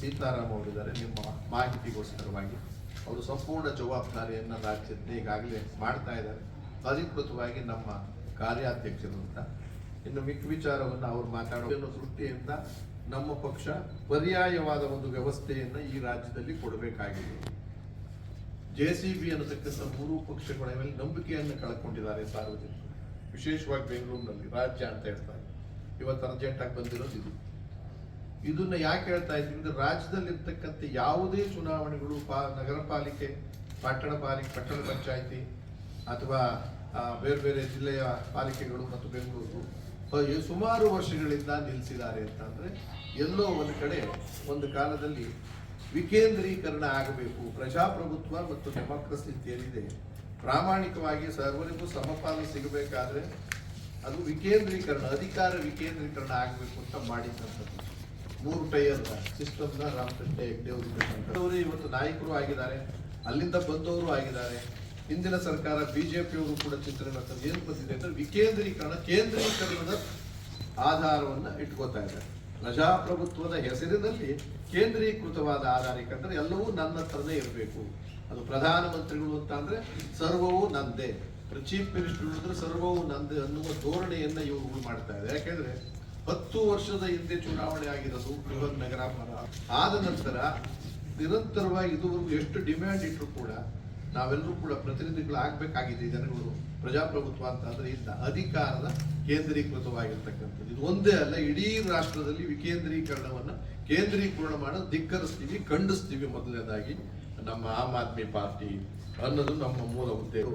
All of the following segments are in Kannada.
ಸೀತಾರಾಮ್ ಅವರಿದ್ದಾರೆ, ನಿಮ್ಮ ಮಾಹಿತಿಗೋಸ್ಕರವಾಗಿ. ಅವರು ಸಂಪೂರ್ಣ ಜವಾಬ್ದಾರಿಯನ್ನು ರಾಜ್ಯದ ಈಗಾಗಲೇ ಮಾಡ್ತಾ ಇದ್ದಾರೆ. ಅಧಿಕೃತವಾಗಿ ನಮ್ಮ ಕಾರ್ಯಾಧ್ಯಕ್ಷರು ಅಂತ. ಇನ್ನು ಮಿಕ್ಕ ವಿಚಾರವನ್ನು ಅವರು ಮಾತಾಡೋ ತೃಪ್ತಿಯಿಂದ ನಮ್ಮ ಪಕ್ಷ ಪರ್ಯಾಯವಾದ ಒಂದು ವ್ಯವಸ್ಥೆಯನ್ನು ಈ ರಾಜ್ಯದಲ್ಲಿ ಕೊಡಬೇಕಾಗಿದೆ. ಜೆ ಸಿ ಬಿ ಅನ್ನತಕ್ಕಂಥ ಮೂರು ಪಕ್ಷಗಳ ಮೇಲೆ ನಂಬಿಕೆಯನ್ನು ಕಳ್ಕೊಂಡಿದ್ದಾರೆ ಸಾರ್ವಜನಿಕರು. ವಿಶೇಷವಾಗಿ ಬೆಂಗಳೂರಿನಲ್ಲಿ ರಾಜ್ಯ ಅಂತ ಹೇಳ್ತಾರೆ. ಇವತ್ತು ಅರ್ಜೆಂಟಾಗಿ ಬಂದಿರೋದು ಇದು. ಇದನ್ನ ಯಾಕೆ ಹೇಳ್ತಾ ಇದ್ದೀವಿ ಅಂದ್ರೆ ರಾಜ್ಯದಲ್ಲಿರ್ತಕ್ಕಂಥ ಯಾವುದೇ ಚುನಾವಣೆಗಳು ಪಾ, ನಗರ ಪಾಲಿಕೆ, ಪಟ್ಟಣ ಪಾಲಿಕೆ ಪಟ್ಟಣ ಪಂಚಾಯಿತಿ ಅಥವಾ ಬೇರೆ ಬೇರೆ ಜಿಲ್ಲೆಯ ಪಾಲಿಕೆಗಳು ಮತ್ತು ಬೆಂಗಳೂರು ಸುಮಾರು ವರ್ಷಗಳಿಂದ ನಿಲ್ಲಿಸಿದ್ದಾರೆ ಅಂತಂದರೆ ಎಲ್ಲೋ ಒಂದು ಕಡೆ ಒಂದು ಕಾಲದಲ್ಲಿ ವಿಕೇಂದ್ರೀಕರಣ ಆಗಬೇಕು. ಪ್ರಜಾಪ್ರಭುತ್ವ ಮತ್ತು ಡೆಮಾಕ್ರಸಿ ಅಂತ ಏನಿದೆ, ಪ್ರಾಮಾಣಿಕವಾಗಿ ಸರ್ವರಿಗೂ ಸಮಪಾಲು ಸಿಗಬೇಕಾದ್ರೆ ಅದು ವಿಕೇಂದ್ರೀಕರಣ, ಅಧಿಕಾರ ವಿಕೇಂದ್ರೀಕರಣ ಆಗಬೇಕು ಅಂತ ಮಾಡಿದ್ದಂಥದ್ದು ಮೂರು ಟೈರ್ ಸಿಸ್ಟಮ್ನ ರಾಮಕೃಷ್ಣ ಹೆಗ್ಡೆ ಅವರು ಇವತ್ತು ನಾಯಕರು ಆಗಿದ್ದಾರೆ. ಅಲ್ಲಿಂದ ಬಂದವರು ಆಗಿದ್ದಾರೆ. ಹಿಂದಿನ ಸರ್ಕಾರ ಬಿಜೆಪಿಯವರು ಕೂಡ ಚಿಂತನೆ ಮಾಡ್ತಾರೆ ಏನು ಬಂದಿದೆ ಅಂದ್ರೆ ವಿಕೇಂದ್ರೀಕರಣ, ಕೇಂದ್ರೀಕರಣದ ಆಧಾರವನ್ನು ಇಟ್ಕೋತಾ ಇದ್ದಾರೆ. ಪ್ರಜಾಪ್ರಭುತ್ವದ ಹೆಸರಿನಲ್ಲಿ ಕೇಂದ್ರೀಕೃತವಾದ ಆಧಾರ, ಯಾಕಂದ್ರೆ ಎಲ್ಲವೂ ನನ್ನ ಹತ್ರನೇ ಇರಬೇಕು. ಅದು ಪ್ರಧಾನಮಂತ್ರಿಗಳು ಅಂತ ಅಂದ್ರೆ ಸರ್ವವೂ ನಂದೇ. ಚೀಫ್ ಮಿನಿಸ್ಟರ್ ಅಂದ್ರೆ ಸರ್ವವು ನಂದೇ ಅನ್ನುವ ಧೋರಣೆಯನ್ನ ಇವರು ಮಾಡ್ತಾ ಇದ್ದಾರೆ. ಯಾಕೆಂದ್ರೆ ಹತ್ತು ವರ್ಷದ ಹಿಂದೆ ಚುನಾವಣೆ ಆಗಿರೋದು ಬೃಹತ್ ನಗರ ಆದ ನಂತರ ನಿರಂತರವಾಗಿ ಇದುವರೆಗೂ ಎಷ್ಟು ಡಿಮ್ಯಾಂಡ್ ಇಟ್ಟರು ಕೂಡ ನಾವೆಲ್ಲರೂ ಕೂಡ ಪ್ರತಿನಿಧಿಗಳು ಆಗ್ಬೇಕಾಗಿದೆ ಜನಗಳು, ಪ್ರಜಾಪ್ರಭುತ್ವ ಅಂತ ಅಂದ್ರೆ ಇಲ್ಲ ಅಧಿಕಾರದ ಕೇಂದ್ರೀಕೃತವಾಗಿರ್ತಕ್ಕಂಥದ್ದು. ಇದು ಒಂದೇ ಅಲ್ಲ, ಇಡೀ ರಾಷ್ಟ್ರದಲ್ಲಿ ವಿಕೇಂದ್ರೀಕರಣವನ್ನ ಕೇಂದ್ರೀಕರಣ ಮಾಡೋದು ಧಿಕ್ಕರಿಸ್ತೀವಿ, ಖಂಡಿಸ್ತೀವಿ ಮೊದಲನೇದಾಗಿ ನಮ್ಮ ಆಮ್ ಆದ್ಮಿ ಪಾರ್ಟಿ ಅನ್ನೋದು ನಮ್ಮ ಮೂಲ ಉದ್ದೇಶ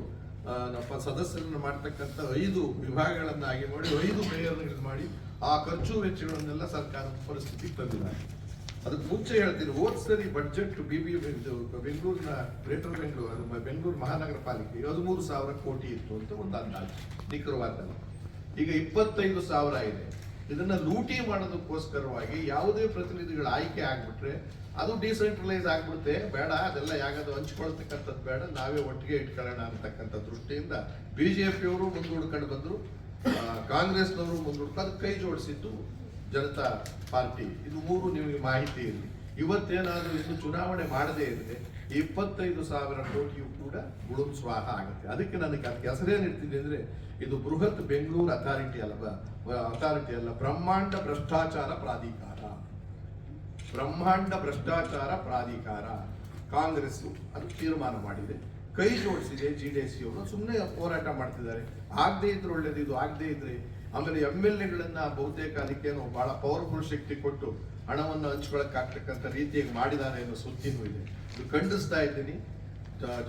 ನಮ್ಮ ಸದಸ್ಯರನ್ನು ಮಾಡ್ತಕ್ಕಂಥ ಐದು ವಿಭಾಗಗಳನ್ನಾಗಿ ಮಾಡಿ, ಐದು ಮೇಯರ್ಗಳನ್ನು ಮಾಡಿ ಆ ಖರ್ಚು ವೆಚ್ಚಗಳನ್ನೆಲ್ಲ ಸರ್ಕಾರದ ಪರಿಸ್ಥಿತಿ ತಂದಿಲ್ಲ ಅದಕ್ಕೆ ಮುಂಚೆ ಹೇಳ್ತೀನಿ, ಹೋದ್ ಸರಿ ಬಜೆಟ್ ಬಿ ಬಿ ಬೆಂಗಳೂರಿನ ಗ್ರೇಟರ್ ಬೆಂಗಳೂರು ಬೆಂಗಳೂರು ಮಹಾನಗರ ಪಾಲಿಕೆ, ಹದಿಮೂರು ಸಾವಿರ ಕೋಟಿ ಇತ್ತು ಅಂತ ಒಂದು ಅಂದಾಜು ನಿಖರವಾದ ಈಗ ಇಪ್ಪತ್ತೈದು ಸಾವಿರ ಇದೆ. ಇದನ್ನ ಲೂಟಿ ಮಾಡೋದಕ್ಕೋಸ್ಕರವಾಗಿ ಯಾವುದೇ ಪ್ರತಿನಿಧಿಗಳ ಆಯ್ಕೆ ಆಗ್ಬಿಟ್ರೆ ಅದು ಡಿಸೆಂಟ್ರಲೈಸ್ ಆಗ್ಬಿಡುತ್ತೆ. ಬೇಡ, ಅದೆಲ್ಲ ಯಾಗದು ಹಂಚ್ಕೊಳ್ತಕ್ಕಂಥದ್ದು ಬೇಡ, ನಾವೇ ಒಟ್ಟಿಗೆ ಇಟ್ಕೊಳ್ಳೋಣ ಅಂತಕ್ಕಂಥ ದೃಷ್ಟಿಯಿಂದ ಬಿಜೆಪಿಯವರು ಮುಂದೂಡ್ಕೊಂಡು ಬಂದ್ರು. ಕಾಂಗ್ರೆಸ್ನವರು ಮುಂದೂಡ್ತಾ ಅದಕ್ಕೆ ಕೈ ಜೋಡಿಸಿದ್ದು ಜನತಾ ಪಾರ್ಟಿ. ಇದು ಮೂರು ನಿಮಗೆ ಮಾಹಿತಿ ಇರಲಿ ಇವತ್ತೇನಾದರೂ ಇನ್ನು ಚುನಾವಣೆ ಮಾಡದೇ ಇದ್ರೆ ಇಪ್ಪತ್ತೈದು ಸಾವಿರ ಕೋಟಿಯು ಕೂಡ ಗುಳುಂ ಸ್ವಾಹ ಆಗುತ್ತೆ. ಅದಕ್ಕೆ ನನಗೆ ಅದಕ್ಕೆ ಹೆಸರೇನಿರ್ತೀನಿ ಅಂದರೆ ಇದು ಬೃಹತ್ ಬೆಂಗಳೂರು ಅಥಾರಿಟಿ ಅಲ್ಲ ಅಥಾರಿಟಿ ಅಲ್ಲ, ಬ್ರಹ್ಮಾಂಡ ಭ್ರಷ್ಟಾಚಾರ ಪ್ರಾಧಿಕಾರ. ಬ್ರಹ್ಮಾಂಡ ಭ್ರಷ್ಟಾಚಾರ ಪ್ರಾಧಿಕಾರ ಕಾಂಗ್ರೆಸ್ಸು ಅದು ತೀರ್ಮಾನ ಮಾಡಿದೆ. ಕೈ ಜೋಡಿಸಿದೆ ಜಿ ಡಿ ಸಿ ಅವರು ಸುಮ್ಮನೆ ಹೋರಾಟ ಮಾಡ್ತಿದ್ದಾರೆ. ಆಗದೇ ಇದ್ರೆ ಒಳ್ಳೇದು, ಇದು ಆಗದೇ ಇದ್ರೆ. ಆಮೇಲೆ ಎಂ ಎಲ್ ಎಗಳನ್ನ ಬಹುತೇಕ ಅದಕ್ಕೇನು ಬಹಳ ಪವರ್ಫುಲ್ ಶಕ್ತಿ ಕೊಟ್ಟು ಹಣವನ್ನು ಹಂಚ್ಕೊಳಕ್ ಆಗ್ತಕ್ಕಂಥ ರೀತಿಯಾಗಿ ಮಾಡಿದ್ದಾರೆ ಅನ್ನೋ ಸುದ್ದಿನೂ ಇದೆ. ಇದು ಖಂಡಿಸ್ತಾ ಇದ್ದೀನಿ.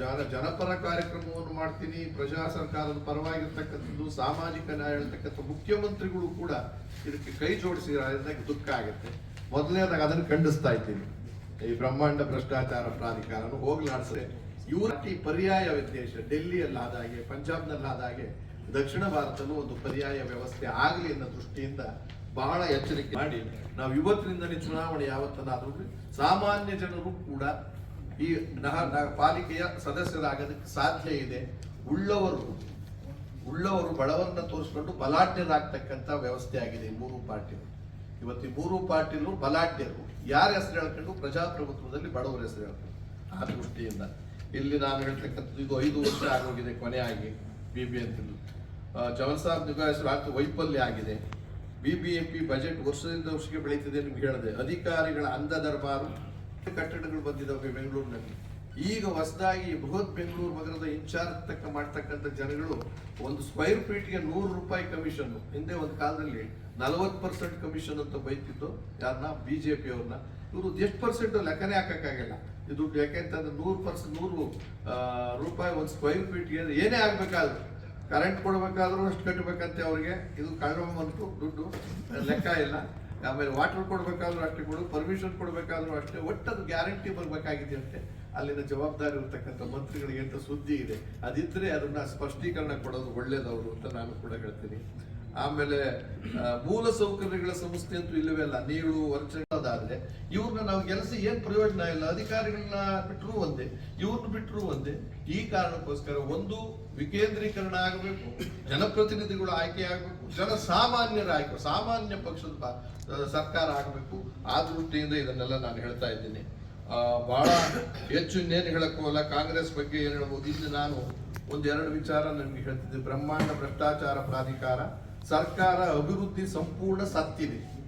ಜನ, ಜನಪರ ಕಾರ್ಯಕ್ರಮವನ್ನು ಮಾಡ್ತೀನಿ. ಪ್ರಜಾ ಸರ್ಕಾರದ ಪರವಾಗಿರ್ತಕ್ಕಂಥದ್ದು, ಸಾಮಾಜಿಕ ನ್ಯಾಯ ಹೇಳ್ತಕ್ಕಂಥ ಮುಖ್ಯಮಂತ್ರಿಗಳು ಕೂಡ ಇದಕ್ಕೆ ಕೈ ಜೋಡಿಸಿದಾಗ ದುಃಖ ಆಗುತ್ತೆ. ಮೊದಲನೇದಾಗ ಅದನ್ನು ಖಂಡಿಸ್ತಾ ಇದ್ದೀನಿ. ಈ ಬ್ರಹ್ಮಾಂಡ ಭ್ರಷ್ಟಾಚಾರ ಪ್ರಾಧಿಕಾರನು ಹೋಗ್ಲಾಡ್ಸದೆ ಇವ್ರ ಪರ್ಯಾಯ ವ್ಯತ್ಯಾಸ ಡೆಲ್ಲಿಯಲ್ಲಿ ಹಾಗೆ, ಪಂಜಾಬ್ನಲ್ಲಿ ಹಾಗೆ, ದಕ್ಷಿಣ ಭಾರತನೂ ಒಂದು ಪರ್ಯಾಯ ವ್ಯವಸ್ಥೆ ಆಗಲಿ ಅನ್ನೋ ದೃಷ್ಟಿಯಿಂದ ಬಹಳ ಎಚ್ಚರಿಕೆ ಮಾಡಿ, ನಾವು ಇವತ್ತಿನಿಂದಲೇ ಚುನಾವಣೆ ಯಾವತ್ತನಾದರೂ ಸಾಮಾನ್ಯ ಜನರು ಕೂಡ ಈ ಪಾಲಿಕೆಯ ಸದಸ್ಯರಾಗೋದಕ್ಕೆ ಸಾಧ್ಯ ಇದೆ. ಉಳ್ಳವರು ಉಳ್ಳವರು ಬಡವರನ್ನ ತೋರಿಸ್ಕೊಂಡು ಬಲಾಢ್ಯರಾಗ್ತಕ್ಕಂಥ ವ್ಯವಸ್ಥೆ ಆಗಿದೆ ಮೂರು ಪಾರ್ಟಿ ಇವತ್ತು ಮೂರು ಪಾರ್ಟಿಲು ಬಲಾಢ್ಯರು. ಯಾರ ಹೆಸರು ಹೇಳ್ಕೊಂಡು ಪ್ರಜಾಪ್ರಭುತ್ವದಲ್ಲಿ ಬಡವರ ಹೆಸರು ಹೇಳ್ಕೊಂಡು ಆ ದೃಷ್ಟಿಯಿಂದ. ಇಲ್ಲಿ ನಾನು ಹೇಳ್ತಕ್ಕಂಥದ್ದು, ಇದು ಐದು ವರ್ಷ ಆಗೋಗಿದೆ ಕೊನೆ ಆಗಿ ಬಿ ಬಿ ಎಂ ಚವನ್ ಸಾಬ್ ನಿಭಾಯಿಸುವ ಆರ್ಥಿಕ ವೈಫಲ್ಯ ಆಗಿದೆ. B B M P budget ವರ್ಷದಿಂದ ವರ್ಷಕ್ಕೆ ಬೆಳೀತಿದೆ ನಿಮ್ಗೆ ಹೇಳಿದೆ. ಅಧಿಕಾರಿಗಳ ಅಂಧ ದರ್ಬಾರು ಕಟ್ಟಡಗಳು ಬಂದಿದ್ದಾವೆ ಬೆಂಗಳೂರಿನಲ್ಲಿ. ಈಗ ಹೊಸದಾಗಿ ಬೃಹತ್ ಬೆಂಗಳೂರು ನಗರದ ಇನ್ಚಾರ್ಜ್ ತಕ್ಕ ಮಾಡ್ತಕ್ಕಂಥ ಜನಗಳು ಒಂದು ಸ್ಕ್ವೈರ್ ಫೀಟ್ಗೆ ನೂರು ರೂಪಾಯಿ ಕಮಿಷನ್ ಹಿಂದೆ ಒಂದು ಕಾಲದಲ್ಲಿ ನಲವತ್ತು ಪರ್ಸೆಂಟ್ ಕಮಿಷನ್ ಅಂತ ಬೈತಿತ್ತು. ಯಾರನ್ನ ಬಿಜೆಪಿ ಅವ್ರನ್ನ. ಇವರು ಎಷ್ಟು ಪರ್ಸೆಂಟ್ ಲೆಕ್ಕನೇ ಹಾಕಕ್ಕಾಗಲ್ಲ. ಇದು ಯಾಕೆಂತಂದ್ರೆ ನೂರು ಪರ್ಸೆಂಟ್ ನೂರು ರೂಪಾಯಿ ಒಂದು ಸ್ಕ್ವೈರ್ ಫೀಟ್ಗೆ ಏನೇ ಆಗ್ಬೇಕಾದ್ರು. ಕರೆಂಟ್ ಕೊಡಬೇಕಾದ್ರೂ ಅಷ್ಟು ಕಟ್ಟಬೇಕಂತೆ ಅವ್ರಿಗೆ. ಇದು ಕಳ್ಳಂಬಂತು ದುಡ್ಡು. ಲೆಕ್ಕ ಇಲ್ಲ. ಆಮೇಲೆ ವಾಟರ್ ಕೊಡಬೇಕಾದ್ರೂ ಅಷ್ಟೇ ಕೊಡು. ಪರ್ಮಿಷನ್ ಕೊಡಬೇಕಾದ್ರೂ ಅಷ್ಟೇ. ಒಟ್ಟದು ಗ್ಯಾರಂಟಿ ಬರಬೇಕಾಗಿದೆ ಅಂತೆ. ಅಲ್ಲಿನ ಜವಾಬ್ದಾರಿ ಇರತಕ್ಕಂಥ ಮಂತ್ರಿಗಳಿಗೆ ಅಂತ ಸುದ್ದಿ ಇದೆ. ಅದಿದ್ರೆ ಅದನ್ನ ಸ್ಪಷ್ಟೀಕರಣ ಕೊಡೋದು ಒಳ್ಳೇದವರು ಅಂತ ನಾನು ಕೂಡ ಹೇಳ್ತೀನಿ. ಆಮೇಲೆ ಮೂಲ ಸೌಕರ್ಯಗಳ ಸಂಸ್ಥೆ ಅಂತೂ ಇಲ್ಲವೇ ಅಲ್ಲ ನೀರು ವರ್ಷಗಳಾದ್ರೆ ಇವ್ರನ್ನ ನಾವು ಕೆಲಸ ಏನ್ ಪ್ರಯೋಜನ ಇಲ್ಲ ಅಧಿಕಾರಿಗಳನ್ನ ಬಿಟ್ಟರು ಒಂದೇ ಇವ್ರನ್ನ ಬಿಟ್ಟರು ಒಂದೇ. ಈ ಕಾರಣಕ್ಕೋಸ್ಕರ ಒಂದು ವಿಕೇಂದ್ರೀಕರಣ ಆಗಬೇಕು ಜನಪ್ರತಿನಿಧಿಗಳು ಆಯ್ಕೆ ಆಗಬೇಕು ಜನ ಸಾಮಾನ್ಯರ ಆಯ್ಕೆ ಸಾಮಾನ್ಯ ಪಕ್ಷದ ಸರ್ಕಾರ ಆಗಬೇಕು. ಆ ದೃಷ್ಟಿಯಿಂದ ಇದನ್ನೆಲ್ಲ ನಾನು ಹೇಳ್ತಾ ಇದ್ದೀನಿ. ಆ, ಬಹಳ ಹೆಚ್ಚು ಇನ್ನೇನು ಹೇಳಕ್ಕೋಲ್ಲ ಕಾಂಗ್ರೆಸ್ ಬಗ್ಗೆ ಏನು ಹೇಳ್ಬೋದು? ಇಲ್ಲಿ ನಾನು ಒಂದೆರಡು ವಿಚಾರ ನನಗೆ ಹೇಳ್ತಿದ್ದೆ. ಬ್ರಹ್ಮಾಂಡ ಭ್ರಷ್ಟಾಚಾರ ಪ್ರಾಧಿಕಾರ. ಸರ್ಕಾರ ಅಭಿವೃದ್ಧಿ ಸಂಪೂರ್ಣ ಸತ್ತಿದೆ.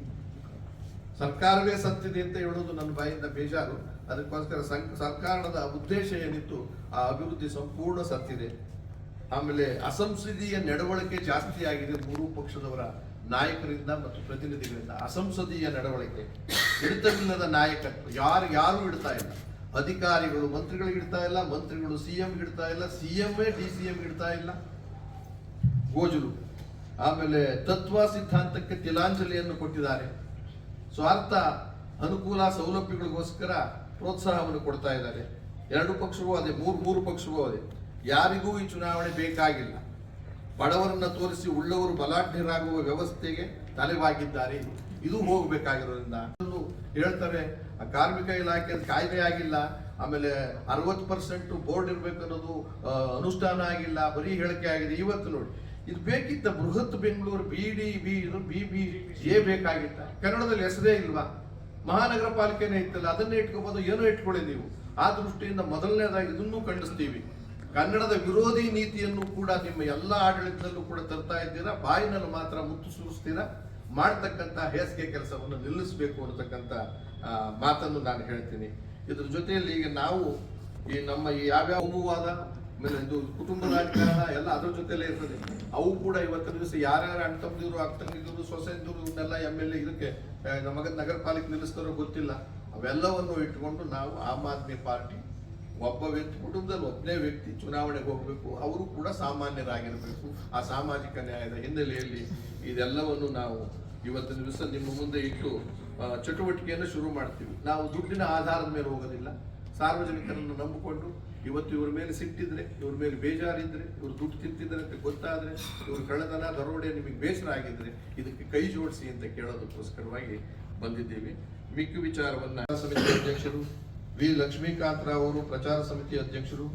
ಸರ್ಕಾರವೇ ಸತ್ತಿದೆ ಅಂತ ಹೇಳೋದು ನನ್ನ ಬಾಯಿಂದ ಬೇಜಾರು. ಅದಕ್ಕೋಸ್ಕರ ಸಂ- ಸರ್ಕಾರದ ಉದ್ದೇಶ ಏನಿತ್ತು, ಆ ಅಭಿವೃದ್ಧಿ ಸಂಪೂರ್ಣ ಸತ್ತಿದೆ. ಆಮೇಲೆ ಅಸಂಸದೀಯ ನಡವಳಿಕೆ ಜಾಸ್ತಿ ಆಗಿದೆ ಮೂರು ಪಕ್ಷದವರ ನಾಯಕರಿಂದ ಮತ್ತು ಪ್ರತಿನಿಧಿಗಳಿಂದ. ಅಸಂಸದೀಯ ನಡವಳಿಕೆ, ಹಿಡಿತವಿಲ್ಲದ ನಾಯಕತ್ವ, ಯಾರು ಯಾರು ಇಡ್ತಾ ಇಲ್ಲ. ಅಧಿಕಾರಿಗಳು ಮಂತ್ರಿಗಳಿಗೆ ಇಡ್ತಾ ಇಲ್ಲ, ಮಂತ್ರಿಗಳು ಸಿಎಂ ಇಡ್ತಾ ಇಲ್ಲ, ಸಿಎಂ ಡಿ ಸಿ ಎಂ ಇಡ್ತಾ ಇಲ್ಲ. ಗೋಜಲು. ಆಮೇಲೆ ತತ್ವ ಸಿದ್ಧಾಂತಕ್ಕೆ ತಿಲಾಂಜಲಿಯನ್ನು ಕೊಟ್ಟಿದ್ದಾರೆ. ಸ್ವಾರ್ಥ, ಅನುಕೂಲ, ಸೌಲಭ್ಯಗಳಿಗೋಸ್ಕರ ಪ್ರೋತ್ಸಾಹವನ್ನು ಕೊಡ್ತಾ ಇದ್ದಾರೆ. ಎರಡು ಪಕ್ಷವೂ ಅದೇ, ಮೂರು ಮೂರು ಪಕ್ಷವೂ ಅದೇ. ಯಾರಿಗೂ ಈ ಚುನಾವಣೆ ಬೇಕಾಗಿಲ್ಲ. ಬಡವರನ್ನ ತೋರಿಸಿ ಉಳ್ಳವರು ಬಲಾಢ್ಯರಾಗುವ ವ್ಯವಸ್ಥೆಗೆ ತಲೆಬಾಗಿದ್ದಾರೆ. ಇದು ಹೋಗಬೇಕಾಗಿರೋದ್ರಿಂದ ಹೇಳ್ತಾರೆ ಕಾರ್ಮಿಕ ಇಲಾಖೆ ಕಾಯ್ದೆ ಆಗಿಲ್ಲ, ಆಮೇಲೆ ಅರವತ್ತು ಪರ್ಸೆಂಟ್ ಬೋರ್ಡ್ ಇರಬೇಕು ಅನ್ನೋದು ಅನುಷ್ಠಾನ ಆಗಿಲ್ಲ, ಬರೀ ಹೇಳಿಕೆ ಆಗಿದೆ. ಇವತ್ತು ನೋಡಿ ಇದು ಬೇಕಿದ್ದ Bruhat Bengaluru, B D, B, ಇದು ಬಿ ಬಿ, ಎ ಬೇಕಾಗಿತ್ತ. ಕನ್ನಡದಲ್ಲಿ ಹೆಸರೇ ಇಲ್ವಾ? ಮಹಾನಗರ ಪಾಲಿಕೆನೇ ಇತ್ತಲ್ಲ, ಅದನ್ನೇ ಇಟ್ಕೋಬೋದು, ಏನೋ ಇಟ್ಕೊಳ್ಳಿ ನೀವು. ಆ ದೃಷ್ಟಿಯಿಂದ ಮೊದಲನೇದಾಗಿ ಇದನ್ನು ಖಂಡಿಸ್ತೀವಿ. ಕನ್ನಡದ ವಿರೋಧಿ ನೀತಿಯನ್ನು ಕೂಡ ನಿಮ್ಮ ಎಲ್ಲ ಆಡಳಿತದಲ್ಲೂ ಕೂಡ ತರ್ತಾ ಇದ್ದೀರಾ? ಬಾಯಿನಲ್ಲಿ ಮಾತ್ರ ಮುತ್ತು ಸುರಿಸ್ತೀರಾ? ಮಾಡ್ತಕ್ಕಂಥ ಹೇಸಿಗೆ ಕೆಲಸವನ್ನು ನಿಲ್ಲಿಸಬೇಕು ಅನ್ನತಕ್ಕಂಥ ಮಾತನ್ನು ನಾನು ಹೇಳ್ತೀನಿ. ಇದ್ರ ಜೊತೆಯಲ್ಲಿ ಈಗ ನಾವು ಈ ನಮ್ಮ ಈ ಯಾವ್ಯಾವ ಕೋಮುವಾದ ಆಮೇಲೆ ಇದು ಕುಟುಂಬ ರಾಜಕಾರಣ, ಎಲ್ಲ ಅದ್ರ ಜೊತೆಲೇ ಇರ್ತದೆ. ಅವು ಕೂಡ ಇವತ್ತಿನ ದಿವಸ ಯಾರ್ಯಾರು ಅಣ್ಣ ತಮ್ಮದಿರು ಅಕ್ಕ ತಂಗಿದ್ರು ಸೊಸೆಂದಿರು ಇವನ್ನೆಲ್ಲ ಎಂ ಎಲ್ ಎ ಇದಕ್ಕೆ ನಮ್ಮ ನಮಗ ನಗರ ಪಾಲಿಕೆ ನಿಲ್ಲಿಸ್ತಾರೋ ಗೊತ್ತಿಲ್ಲ. ಅವೆಲ್ಲವನ್ನು ಇಟ್ಕೊಂಡು ನಾವು ಆಮ್ ಆದ್ಮಿ ಪಾರ್ಟಿ, ಒಬ್ಬ ವ್ಯಕ್ತಿ, ಕುಟುಂಬದಲ್ಲಿ ಒಬ್ಬನೇ ವ್ಯಕ್ತಿ ಚುನಾವಣೆಗೆ ಹೋಗಬೇಕು, ಅವರು ಕೂಡ ಸಾಮಾನ್ಯರಾಗಿರಬೇಕು. ಆ ಸಾಮಾಜಿಕ ನ್ಯಾಯದ ಹಿನ್ನೆಲೆಯಲ್ಲಿ ಇದೆಲ್ಲವನ್ನು ನಾವು ಇವತ್ತಿನ ದಿವಸ ನಿಮ್ಮ ಮುಂದೆ ಇಟ್ಟು ಚಟುವಟಿಕೆಯನ್ನು ಶುರು ಮಾಡ್ತೀವಿ. ನಾವು ದುಡ್ಡಿನ ಆಧಾರದ ಮೇಲೆ ಹೋಗೋದಿಲ್ಲ. ಸಾರ್ವಜನಿಕರನ್ನು ನಂಬಿಕೊಂಡು ಇವತ್ತು ಇವ್ರ ಮೇಲೆ ಸಿಟ್ಟಿದ್ರೆ, ಇವ್ರ ಮೇಲೆ ಬೇಜಾರಿದ್ರೆ, ಇವ್ರು ದುಡ್ಡು ತಿಂತಿದ್ರೆ ಅಂತ ಗೊತ್ತಾದ್ರೆ, ಇವ್ರ ಕಳ್ಳತನ, ದರೋಡೆ ನಿಮಗೆ ಬೇಸರ ಆಗಿದ್ರೆ ಇದಕ್ಕೆ ಕೈ ಜೋಡಿಸಿ ಅಂತ ಕೇಳೋದಕ್ಕೋಸ್ಕರವಾಗಿ ಬಂದಿದ್ದೀವಿ. ಮಿಕ್ಕ ವಿಚಾರವನ್ನ ಸಮಿತಿ ಅಧ್ಯಕ್ಷರು, ವಿ. ಲಕ್ಷ್ಮೀಕಾಂತ್ ರಾವ್ ಅವರು, ಪ್ರಚಾರ ಸಮಿತಿ ಅಧ್ಯಕ್ಷರು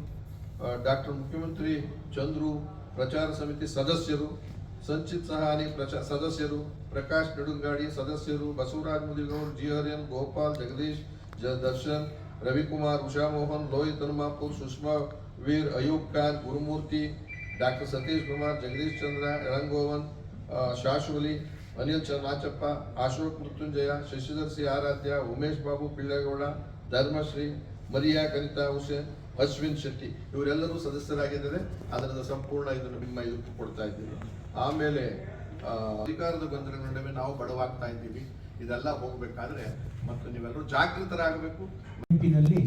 ಡಾಕ್ಟರ್ ಮುಖ್ಯಮಂತ್ರಿ ಚಂದ್ರು, ಪ್ರಚಾರ ಸಮಿತಿ ಸದಸ್ಯರು, ಸಂಚಿತ್ ಸಹಾನಿ ಪ್ರಚಾ, ಸದಸ್ಯರು, ಪ್ರಕಾಶ್ ನಡುಂಗಾಡಿ ಸದಸ್ಯರು, Basavaraj Mudigoud, G. R. Gopal, Jagadish Darshan Mohan Lohith Hanumapur Sushma Veer Ayub Khan Gurumurthy doctor Satish Kumar Jagadish Chandra Elangovan ಆ, ಶಾಶ್ವಲಿ ಅನಿಲ್ ಚನ್ನಾಚಪ್ಪ ಅಶೋಕ್ ಮೃತ್ಯುಂಜಯ ಶಶಿಧರ್ ಸಿ ಆರಾಧ್ಯ ಉಮೇಶ್ ಬಾಬು ಪಿಳ್ಳೇಗೌಡ ಧರ್ಮಶ್ರೀ ಮರಿಯಾ ಕನಿತಾ ಹುಸೇನ್ ಅಶ್ವಿನ್ ಶೆಟ್ಟಿ. ಇವರೆಲ್ಲರೂ ಸದಸ್ಯರಾಗಿದ್ದಾರೆ. ಅದರ ಸಂಪೂರ್ಣ ಇದನ್ನು ನಿಮ್ಮ ಇದಕ್ಕೆ ಕೊಡ್ತಾ ಇದ್ದೀವಿ. ಆಮೇಲೆ ಅಧಿಕಾರದ ಗೊಂದಲಗಳ ನಡುವೆ ನಾವು ಬಡವಾಗ್ತಾ ಇದ್ದೀವಿ. ಇದೆಲ್ಲ ಹೋಗಬೇಕಾದ್ರೆ ಮತ್ತು ನೀವೆಲ್ಲರೂ ಜಾಗೃತರಾಗಬೇಕು. ಗುಂಪಿನಲ್ಲಿ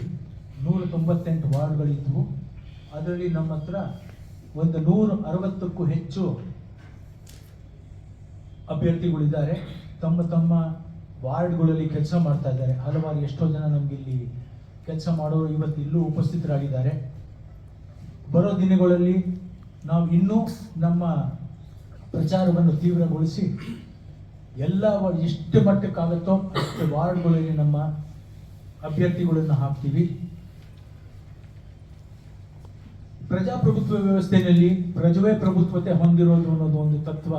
ನೂರ ತೊಂಬತ್ತೆಂಟು ವಾರ್ಡ್ಗಳಿದ್ವು ಅದರಲ್ಲಿ ನಮ್ಮ ಹತ್ರ ಒಂದು ನೂರ ಅರವತ್ತಕ್ಕೂ ಹೆಚ್ಚು ಅಭ್ಯರ್ಥಿಗಳಿದ್ದಾರೆ. ತಮ್ಮ ತಮ್ಮ ವಾರ್ಡ್ಗಳಲ್ಲಿ ಕೆಲಸ ಮಾಡ್ತಾ ಇದ್ದಾರೆ. ಹಲವಾರು ಎಷ್ಟೋ ಜನ ನಮ್ಗೆ ಇಲ್ಲಿ ಕೆಲಸ ಮಾಡೋರು ಇವತ್ತು ಇಲ್ಲೂ ಉಪಸ್ಥಿತರಾಗಿದ್ದಾರೆ. ಬರೋ ದಿನಗಳಲ್ಲಿ ನಾವು ಇನ್ನೂ ನಮ್ಮ ಪ್ರಚಾರವನ್ನು ತೀವ್ರಗೊಳಿಸಿ ಎಲ್ಲ ಎಷ್ಟು ಮಟ್ಟಕ್ಕಾಗುತ್ತೋ ಅಷ್ಟು ವಾರ್ಡ್ಗಳಲ್ಲಿ ನಮ್ಮ ಅಭ್ಯರ್ಥಿಗಳನ್ನು ಹಾಕ್ತೀವಿ. ಪ್ರಜಾಪ್ರಭುತ್ವ ವ್ಯವಸ್ಥೆಯಲ್ಲಿ ಪ್ರಜವೇ ಪ್ರಭುತ್ವತೆ ಹೊಂದಿರೋದು ಅನ್ನೋದು ಒಂದು ತತ್ವ.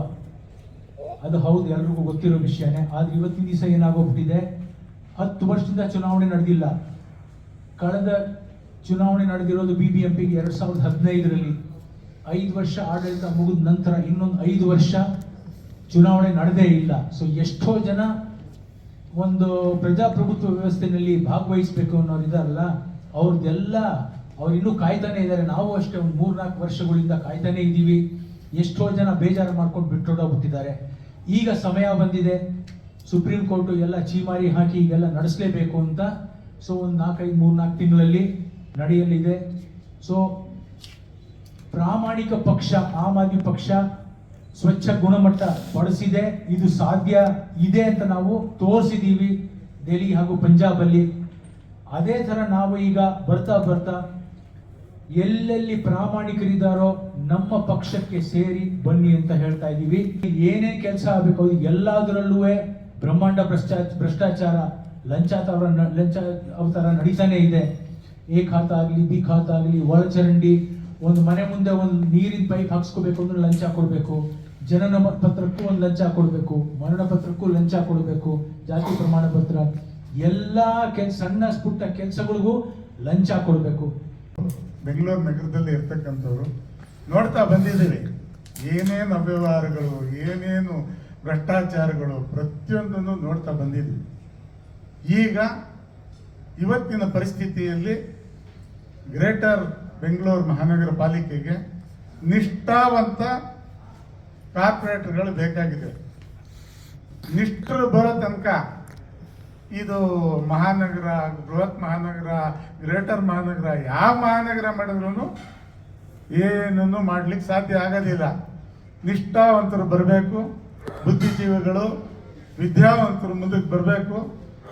ಅದು ಹೌದು, ಎಲ್ರಿಗೂ ಗೊತ್ತಿರೋ ವಿಷಯನೇ. ಆದ್ರೆ ಇವತ್ತಿನ ದಿವಸ ಏನಾಗೋಗ್ಬಿಟ್ಟಿದೆ? ಹತ್ತು ವರ್ಷದಿಂದ ಚುನಾವಣೆ ನಡೆದಿಲ್ಲ. ಕಳೆದ ಚುನಾವಣೆ ನಡೆದಿರೋದು ಬಿ ಬಿ ಎಂ ಪಿಗೆ ಎರಡ್ ಸಾವಿರದ ಹದಿನೈದರಲ್ಲಿ. ಐದು ವರ್ಷ ಆಡಳಿತ ಮುಗಿದ ನಂತರ ಇನ್ನೊಂದು ಐದು ವರ್ಷ ಚುನಾವಣೆ ನಡೆದೇ ಇಲ್ಲ. ಸೊ ಎಷ್ಟೋ ಜನ ಒಂದು ಪ್ರಜಾಪ್ರಭುತ್ವ ವ್ಯವಸ್ಥೆಯಲ್ಲಿ ಭಾಗವಹಿಸಬೇಕು ಅನ್ನೋರು ಇದಾರಲ್ಲ, ಅವ್ರದ್ದೆಲ್ಲ ಅವ್ರು ಇನ್ನೂ ಕಾಯ್ತಾನೆ ಇದ್ದಾರೆ. ನಾವು ಅಷ್ಟೇ ಒಂದು ಮೂರ್ನಾಲ್ಕು ವರ್ಷಗಳಿಂದ ಕಾಯ್ತಾನೆ ಇದ್ದೀವಿ. ಎಷ್ಟೋ ಜನ ಬೇಜಾರು ಮಾಡ್ಕೊಂಡು ಬಿಟ್ಟೋಡೋಗ್ಬಿಟ್ಟಿದ್ದಾರೆ ಈಗ ಸಮಯ ಬಂದಿದೆ. ಸುಪ್ರೀಂ ಕೋರ್ಟು ಎಲ್ಲ ಚೀಮಾರಿ ಹಾಕಿ ಈಗೆಲ್ಲ ನಡೆಸಲೇಬೇಕು ಅಂತ. ಸೊ ಒಂದು ನಾಲ್ಕೈದು, ಮೂರ್ನಾಲ್ಕು ತಿಂಗಳಲ್ಲಿ ನಡೆಯಲಿದೆ. ಸೊ ಪ್ರಾಮಾಣಿಕ ಪಕ್ಷ, ಆಮ್ ಆದ್ಮಿ ಪಕ್ಷ ಸ್ವಚ್ಛ ಗುಣಮಟ್ಟ ಪಡಿಸಿದೆ, ಇದು ಸಾಧ್ಯ ಇದೆ ಅಂತ ನಾವು ತೋರಿಸಿದೀವಿ ಡೆಲ್ಲಿ ಹಾಗೂ ಪಂಜಾಬ್ ಅಲ್ಲಿ ಅದೇ ಥರ ನಾವು ಈಗ ಬರ್ತಾ ಬರ್ತಾ ಎಲ್ಲೆಲ್ಲಿ ಪ್ರಾಮಾಣಿಕರಿದ್ದಾರೋ ನಮ್ಮ ಪಕ್ಷಕ್ಕೆ ಸೇರಿ ಬನ್ನಿ ಅಂತ ಹೇಳ್ತಾ ಇದೀವಿ ಏನೇ ಕೆಲಸ ಆಗಬೇಕು ಎಲ್ಲದರಲ್ಲೂ ಬ್ರಹ್ಮಾಂಡ ಭ್ರಷ್ಟಾ ಭ್ರಷ್ಟಾಚಾರ ಲಂಚ ಲಂಚ ಅವತಾರ ನಡೀತಾನೆ ಇದೆ. ಎ ಖಾತ ಆಗಲಿ, ಬಿ ಖಾತ ಆಗಲಿ, ಒಳಚರಂಡಿ, ಒಂದು ಮನೆ ಮುಂದೆ ಒಂದು ನೀರಿನ ಪೈಪ್ ಹಾಕ್ಸ್ಕೋಬೇಕು ಅಂದ್ರೆ ಲಂಚ ಕೊಡಬೇಕು. ಜನನ ಪತ್ರಕ್ಕೂ ಒಂದು ಲಂಚ ಕೊಡಬೇಕು, ಮರಣ ಪತ್ರಕ್ಕೂ ಲಂಚ ಕೊಡಬೇಕು, ಜಾತಿ ಪ್ರಮಾಣ ಪತ್ರ, ಎಲ್ಲ ಕೆಲ್ ಸಣ್ಣ ಪುಟ್ಟ ಕೆಲಸಗಳಿಗೂ ಲಂಚ ಕೊಡಬೇಕು. ಬೆಂಗಳೂರು ನಗರದಲ್ಲಿ ಇರ್ತಕ್ಕಂಥವ್ರು ನೋಡ್ತಾ ಬಂದಿದ್ದೀವಿ. ಏನೇನು ಅವ್ಯವಹಾರಗಳು, ಏನೇನು ಭ್ರಷ್ಟಾಚಾರಗಳು ಪ್ರತಿಯೊಂದನ್ನು ನೋಡ್ತಾ ಬಂದಿದ್ದೀವಿ. ಈಗ ಇವತ್ತಿನ ಪರಿಸ್ಥಿತಿಯಲ್ಲಿ ಗ್ರೇಟರ್ ಬೆಂಗಳೂರು ಮಹಾನಗರ ಪಾಲಿಕೆಗೆ ನಿಷ್ಠಾವಂತ ಕಾರ್ಪೊರೇಟರ್ಗಳು ಬೇಕಾಗಿದೆ. ನಿಷ್ಠರು ಬರೋ ತನಕ ಇದು ಮಹಾನಗರ, ಬೃಹತ್ ಮಹಾನಗರ, ಗ್ರೇಟರ್ ಮಹಾನಗರ, ಯಾವ ಮಹಾನಗರ ಮಾಡಿದ್ರು ಏನನ್ನು ಮಾಡ್ಲಿಕ್ಕೆ ಸಾಧ್ಯ ಆಗೋದಿಲ್ಲ. ನಿಷ್ಠಾವಂತರು ಬರಬೇಕು, ಬುದ್ಧಿಜೀವಿಗಳು, ವಿದ್ಯಾವಂತರು ಮುಂದಕ್ಕೆ ಬರಬೇಕು.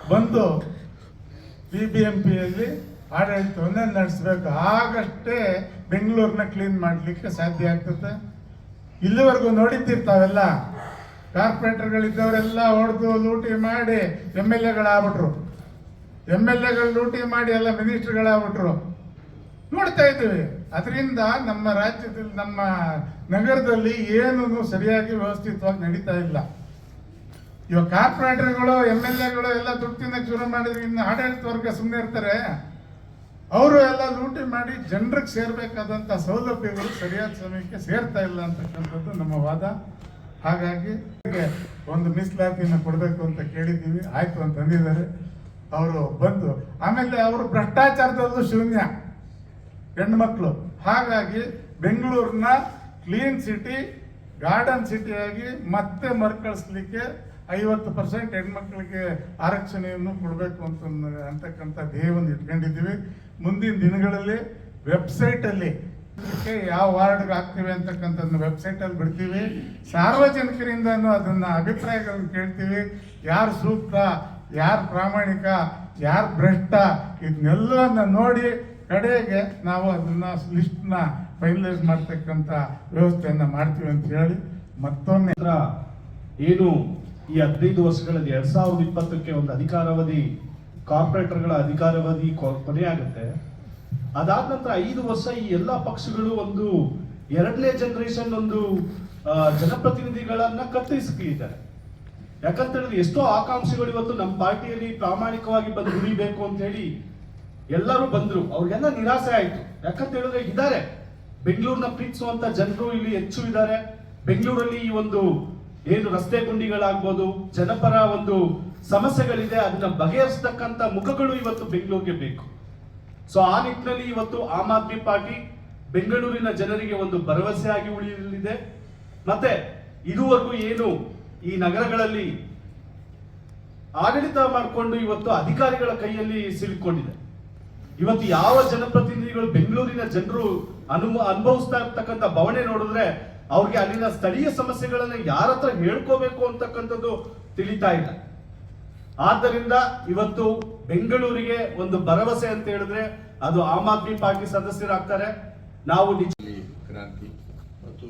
ಬಂದು ಬಿ ಬಿ ಎಂ ಪಿಯಲ್ಲಿ ಆಡಳಿತವನ್ನೇ ನಡೆಸಬೇಕು. ಆಗಷ್ಟೇ ಬೆಂಗಳೂರನ್ನ ಕ್ಲೀನ್ ಮಾಡಲಿಕ್ಕೆ ಸಾಧ್ಯ ಆಗ್ತದೆ. ಇಲ್ಲಿವರೆಗೂ ನೋಡಿದ್ದಿರ್ತಾವೆಲ್ಲ ಕಾರ್ಪೊರೇಟರ್ಗಳಿದ್ದವರೆಲ್ಲ ಹೊಡೆದು ಲೂಟಿ ಮಾಡಿ ಎಂ ಎಲ್ ಎಗಳಾಗ್ಬಿಟ್ರು ಎಂ ಎಲ್ ಎಗಳು ಲೂಟಿ ಮಾಡಿ ಎಲ್ಲ ಮಿನಿಸ್ಟರ್ಗಳಾಗ್ಬಿಟ್ರು. ನೋಡ್ತಾ ಇದ್ದೀವಿ. ಅದರಿಂದ ನಮ್ಮ ರಾಜ್ಯದಲ್ಲಿ, ನಮ್ಮ ನಗರದಲ್ಲಿ ಏನೂ ಸರಿಯಾಗಿ ವ್ಯವಸ್ಥಿತವಾಗಿ ನಡೀತಾ ಇಲ್ಲ. ಇವಾಗ ಕಾರ್ಪೊರೇಟರ್ಗಳು ಎಂ ಎಲ್ ಎಗಳು ಎಲ್ಲ ದುಡ್ಡು ತಿನ್ನಕ್ಕೆ ಶುರು ಮಾಡಿದ್ರೆ. ಇನ್ನು ಆಡಳಿತ ವರ್ಗ ಸುಮ್ಮನೆ ಇರ್ತಾರೆ ಅವರು ಎಲ್ಲ ಲೂಟಿ ಮಾಡಿ ಜನರಿಗೆ ಸೇರಬೇಕಾದಂಥ ಸೌಲಭ್ಯಗಳು ಸರಿಯಾದ ಸಮಯಕ್ಕೆ ಸೇರ್ತಾ ಇಲ್ಲ ಅಂತಕ್ಕಂಥದ್ದು ನಮ್ಮ ವಾದ. ಹಾಗಾಗಿ ಹೀಗೆ ಒಂದು ಮೀಸಲಾತಿಯನ್ನು ಕೊಡಬೇಕು ಅಂತ ಕೇಳಿದ್ದೀವಿ. ಆಯ್ತು ಅಂತ ಅಂದಿದ್ದಾರೆ. ಅವರು ಬಂದು, ಆಮೇಲೆ ಅವರು ಭ್ರಷ್ಟಾಚಾರದಲ್ಲೂ ಶೂನ್ಯ ಹೆಣ್ಮಕ್ಳು ಹಾಗಾಗಿ ಬೆಂಗಳೂರನ್ನ ಕ್ಲೀನ್ ಸಿಟಿ ಗಾರ್ಡನ್ ಸಿಟಿಯಾಗಿ ಮತ್ತೆ ಮರುಕಳಿಸ್ಲಿಕ್ಕೆ ಐವತ್ತು ಪರ್ಸೆಂಟ್ ಹೆಣ್ಮಕ್ಳಿಗೆ ಆರಕ್ಷಣೆಯನ್ನು ಕೊಡಬೇಕು ಅಂತ ಅಂತಕ್ಕಂಥ ಧ್ಯೇಯವನ್ನು ಇಟ್ಕೊಂಡಿದ್ದೀವಿ. ಮುಂದಿನ ದಿನಗಳಲ್ಲಿ ವೆಬ್ಸೈಟಲ್ಲಿ ಯಾವ ವಾರ್ಡ್ಗೆ ಹಾಕ್ತೀವಿ ಅಂತಕ್ಕಂಥದ್ದನ್ನ ವೆಬ್ಸೈಟಲ್ಲಿ ಬಿಡ್ತೀವಿ. ಸಾರ್ವಜನಿಕರಿಂದನೂ ಅದನ್ನ ಅಭಿಪ್ರಾಯಗಳನ್ನು ಕೇಳ್ತೀವಿ. ಯಾರು ಸೂಕ್ತ, ಯಾರು ಪ್ರಾಮಾಣಿಕ, ಯಾರು ಭ್ರಷ್ಟ ಇದನ್ನೆಲ್ಲವನ್ನು ನೋಡಿ ಕಡೆಗೆ ನಾವು ಅದನ್ನ ಲಿಸ್ಟ್ನ ಫೈನಲೈಸ್ ಮಾಡ್ತಕ್ಕಂಥ ವ್ಯವಸ್ಥೆಯನ್ನು ಮಾಡ್ತೀವಿ ಅಂತ ಹೇಳಿ ಮತ್ತೊಮ್ಮೆ. ಏನು ಈ ಹದಿನೈದು ವರ್ಷಗಳಲ್ಲಿ ಎರಡು ಸಾವಿರದ ಇಪ್ಪತ್ತಕ್ಕೆ ಒಂದು ಅಧಿಕಾರಾವಧಿ ಕಾರ್ಪೊರೇಟರ್ಗಳ ಕೊನೆ ಕೊನೆಯಾಗುತ್ತೆ ಅದಾದ ನಂತರ ಐದು ವರ್ಷ ಈ ಎಲ್ಲಾ ಪಕ್ಷಗಳು ಒಂದು ಎರಡನೇ ಜನರೇಷನ್ ಒಂದು ಜನಪ್ರತಿನಿಧಿಗಳನ್ನ ಕತ್ತರಿಸಿದ್ದಾರೆ ಯಾಕಂತ ಹೇಳಿದ್ರೆ ಎಷ್ಟೋ ಆಕಾಂಕ್ಷಿಗಳು ಇವತ್ತು ನಮ್ಮ ಪಾರ್ಟಿಯಲ್ಲಿ ಪ್ರಾಮಾಣಿಕವಾಗಿ ಬಂದು ದುಡಿಬೇಕು ಅಂತ ಹೇಳಿ ಎಲ್ಲರೂ ಬಂದ್ರು. ಅವ್ರಿಗೆಲ್ಲ ನಿರಾಸೆ ಆಯ್ತು. ಯಾಕಂತ ಹೇಳಿದ್ರೆ ಇದ್ದಾರೆ. ಬೆಂಗಳೂರಿನ ಪ್ರೀತಿಸುವಂತ ಜನರು ಇಲ್ಲಿ ಹೆಚ್ಚು ಇದ್ದಾರೆ. ಬೆಂಗಳೂರಲ್ಲಿ ಈ ಒಂದು ಏನು ರಸ್ತೆ ಗುಂಡಿಗಳಾಗ್ಬೋದು, ಜನಪರ ಒಂದು ಸಮಸ್ಯೆಗಳಿದೆ, ಅದನ್ನ ಬಗೆಹರಿಸತಕ್ಕಂತ ಮುಖಗಳು ಇವತ್ತು ಬೆಂಗಳೂರಿಗೆ ಬೇಕು. ಸೊ ಆ ನಿಟ್ಟಿನಲ್ಲಿ ಇವತ್ತು ಆಮ್ ಆದ್ಮಿ ಪಾರ್ಟಿ ಬೆಂಗಳೂರಿನ ಜನರಿಗೆ ಒಂದು ಭರವಸೆಯಾಗಿ ಉಳಿಯಲಿದೆ. ಮತ್ತೆ, ಇದುವರೆಗೂ ಏನು ಈ ನಗರಗಳಲ್ಲಿ ಆಡಳಿತ ಮಾಡಿಕೊಂಡು ಇವತ್ತು ಅಧಿಕಾರಿಗಳ ಕೈಯಲ್ಲಿ ಸಿಲುಕೊಂಡಿದೆ. ಇವತ್ತು ಯಾವ ಜನಪ್ರತಿನಿಧಿಗಳು ಬೆಂಗಳೂರಿನ ಜನರು ಅನುಭವ ಅನುಭವಿಸ್ತಾ ಇರ್ತಕ್ಕಂಥ ಭವನೆ ನೋಡಿದ್ರೆ ಅವ್ರಿಗೆ ಅಲ್ಲಿನ ಸ್ಥಳೀಯ ಸಮಸ್ಯೆಗಳನ್ನ ಯಾರ ಹತ್ರ ಹೇಳ್ಕೋಬೇಕು ಅಂತಕ್ಕಂಥದ್ದು ತಿಳಿತಾ ಇಲ್ಲ. ಆದ್ದರಿಂದ ಇವತ್ತು ಬೆಂಗಳೂರಿಗೆ ಒಂದು ಭರವಸೆ ಅಂತ ಹೇಳಿದ್ರೆ ಅದು ಆಮ್ ಆದ್ಮಿ ಪಾರ್ಟಿ ಸದಸ್ಯರಾಗ್ತಾರೆ. ನಾವು ಕ್ರಾಂತಿ ಮತ್ತು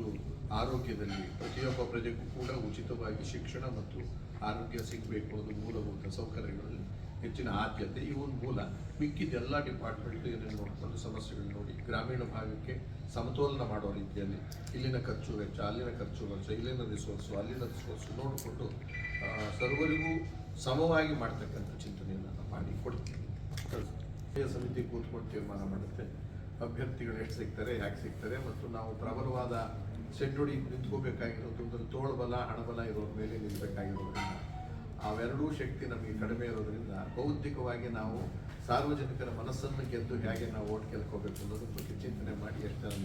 ಆರೋಗ್ಯದಲ್ಲಿ ಪ್ರತಿಯೊಬ್ಬ ಪ್ರಜೆಗೂ ಕೂಡ ಉಚಿತವಾಗಿ ಶಿಕ್ಷಣ ಮತ್ತು ಆರೋಗ್ಯ ಸಿಗಬೇಕು ಅದು ಮೂಲಭೂತ ಸೌಕರ್ಯಗಳಲ್ಲಿ ಹೆಚ್ಚಿನ ಆದ್ಯತೆ ಒಂದು ಮೂಲ. ಮಿಕ್ಕಿದ ಎಲ್ಲ ಡಿಪಾರ್ಟ್ಮೆಂಟ್ ಏನೇನು ನೋಡಿಕೊಂಡು ಸಮಸ್ಯೆಗಳನ್ನು ನೋಡಿ ಗ್ರಾಮೀಣ ಭಾಗಕ್ಕೆ ಸಮತೋಲನ ಮಾಡೋ ರೀತಿಯಲ್ಲಿ ಇಲ್ಲಿನ ಖರ್ಚು ವೆಚ್ಚ, ಅಲ್ಲಿನ ಖರ್ಚು ವೆಚ್ಚ ಇಲ್ಲಿನ ರಿಸೋರ್ಸು ಅಲ್ಲಿನ ರಿಸೋರ್ಸು ನೋಡಿಕೊಂಡು ಸರ್ವರಿಗೂ ಸಮವಾಗಿ ಮಾಡ್ತಕ್ಕಂಥ ಚಿಂತನೆಯನ್ನು ನಾವು ಮಾಡಿ ಕೊಡ್ತೀವಿ. ಸಮಿತಿ ಕೂತ್ಕೊಂಡು ತೀರ್ಮಾನ ಮಾಡುತ್ತೆ ಅಭ್ಯರ್ಥಿಗಳು ಎಷ್ಟು ಸಿಗ್ತಾರೆ, ಯಾಕೆ ಸಿಗ್ತಾರೆ ಮತ್ತು ನಾವು ಪ್ರಬಲವಾದ ಸೆಡ್ಡುಡಿ ನಿಂತ್ಕೋಬೇಕಾಗಿರೋದು ಒಂದು ತೋಳ್ಬಲ ಹಣಬಲ ಇರೋದ್ರ ಮೇಲೆ ನಿಲ್ಲಬೇಕಾಗಿರೋದ್ರಿಂದ ಅವೆರಡೂ ಶಕ್ತಿ ನಮಗೆ ಕಡಿಮೆ ಇರೋದ್ರಿಂದ ಬೌದ್ಧಿಕವಾಗಿ ನಾವು ಸಾರ್ವಜನಿಕರ ಮನಸ್ಸನ್ನು ಗೆದ್ದು ಹೇಗೆ ನಾವು ಓಟ್ ಗೆಲ್ಕೋಬೇಕು ಅನ್ನೋದ್ರ ಬಗ್ಗೆ ಚಿಂತನೆ ಮಾಡಿ ಎಷ್ಟು ಜನ